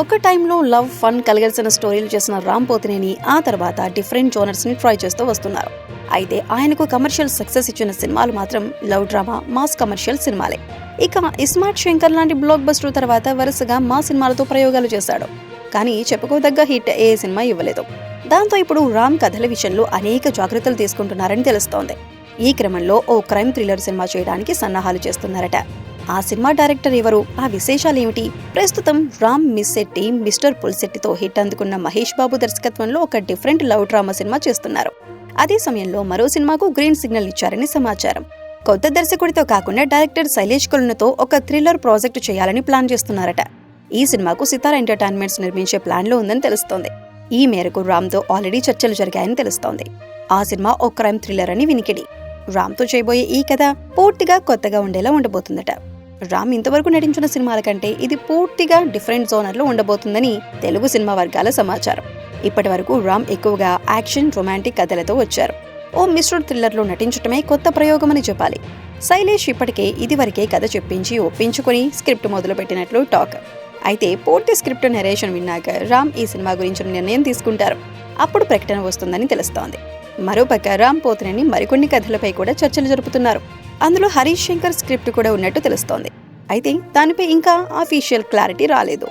ఒక టైంలో love fun కలగాల్సిన స్టోరీలు చేసిన రామ్ పోతినేని ఆ తర్వాత డిఫరెంట్ జోనర్స్ని ట్రై చేస్తూ వస్తున్నారు. అయితే ఆయనకు కమర్షియల్ సక్సెస్ ఇచ్చిన సినిమాలు మాత్రం లవ్ డ్రామా మాస్ కమర్షియల్ సినిమాలే. ఇక ఇస్మార్ట్ శంకర్ లాంటి బ్లాక్ బస్టర్ తర్వాత వరుసగా మా సినిమాలతో ప్రయోగాలు చేశాడు. కానీ చెప్పుకోదగ్గ హిట్ ఏ సినిమా ఇవ్వలేదు. దాంతో ఇప్పుడు రామ్ కథల విషయంలో అనేక జాగ్రత్తలు తీసుకుంటున్నారని తెలుస్తోంది. ఈ క్రమంలో ఓ క్రైమ్ థ్రిల్లర్ సినిమా చేయడానికి సన్నాహాలు చేస్తున్నారట. ఆ సినిమా డైరెక్టర్ ఎవరు? ఆ విశేషాలు ఏమిటి ప్రస్తుతం రామ్ మిస్సెట్టి మిస్టర్ పుల్సెట్టితో హిట్ అందుకున్న మహేష్ బాబు దర్శకత్వంలో ఒక డిఫరెంట్ లవ్ డ్రామా సినిమా చేస్తున్నారు. అదే సమయంలో మరో సినిమాకు గ్రీన్ సిగ్నల్ ఇచ్చారని సమాచారం. కొత్త దర్శకుడితో కాకుండా డైరెక్టర్ శైలేష్ కొలునుతో ఒక థ్రిల్లర్ ప్రాజెక్టు చేయాలని ప్లాన్ చేస్తున్నారట. ఈ సినిమాకు సితారా ఎంటర్టైన్మెంట్స్ నిర్మించే ప్లాన్లో ఉందని తెలుస్తోంది. ఈ మేరకు రామ్తో ఆల్రెడీ చర్చలు జరిగాయని తెలుస్తోంది. ఆ సినిమా ఓ క్రైమ్ థ్రిల్లర్ అని వినికిడి. రామ్తో చేయబోయే ఈ కథ పూర్తిగా కొత్తగా ఉండేలా ఉండబోతుందట. రామ్ ఇంతవరకు నటించిన సినిమాల కంటే ఇది పూర్తిగా డిఫరెంట్ జోనర్లో ఉండబోతుందని తెలుగు సినిమా వర్గాల సమాచారం. ఇప్పటి వరకు రామ్ ఎక్కువగా యాక్షన్ రొమాంటిక్ కథలతో వచ్చారు. ఓ మిశ్రుడ్ థ్రిల్లర్లో నటించటమే కొత్త ప్రయోగమని చెప్పాలి. శైలేష్ ఇప్పటికే ఇదివరకే కథ చెప్పించి ఒప్పించుకుని స్క్రిప్ట్ మొదలుపెట్టినట్లు టాక్. అయితే పూర్తి స్క్రిప్ట్ నెరేషన్ విన్నాక రామ్ ఈ సినిమా గురించి నిర్ణయం తీసుకుంటారు. అప్పుడు ప్రకటన వస్తుందని తెలుస్తోంది. మరోపక్క రామ్ పోతనేని మరికొన్ని కథలపై కూడా చర్చలు జరుపుతున్నారు. అందులో హరీష్ శంకర్ స్క్రిప్ట్ కూడా ఉన్నట్టు తెలుస్తోంది. అయితే దానిపై ఇంకా అఫీషియల్ క్లారిటీ రాలేదు.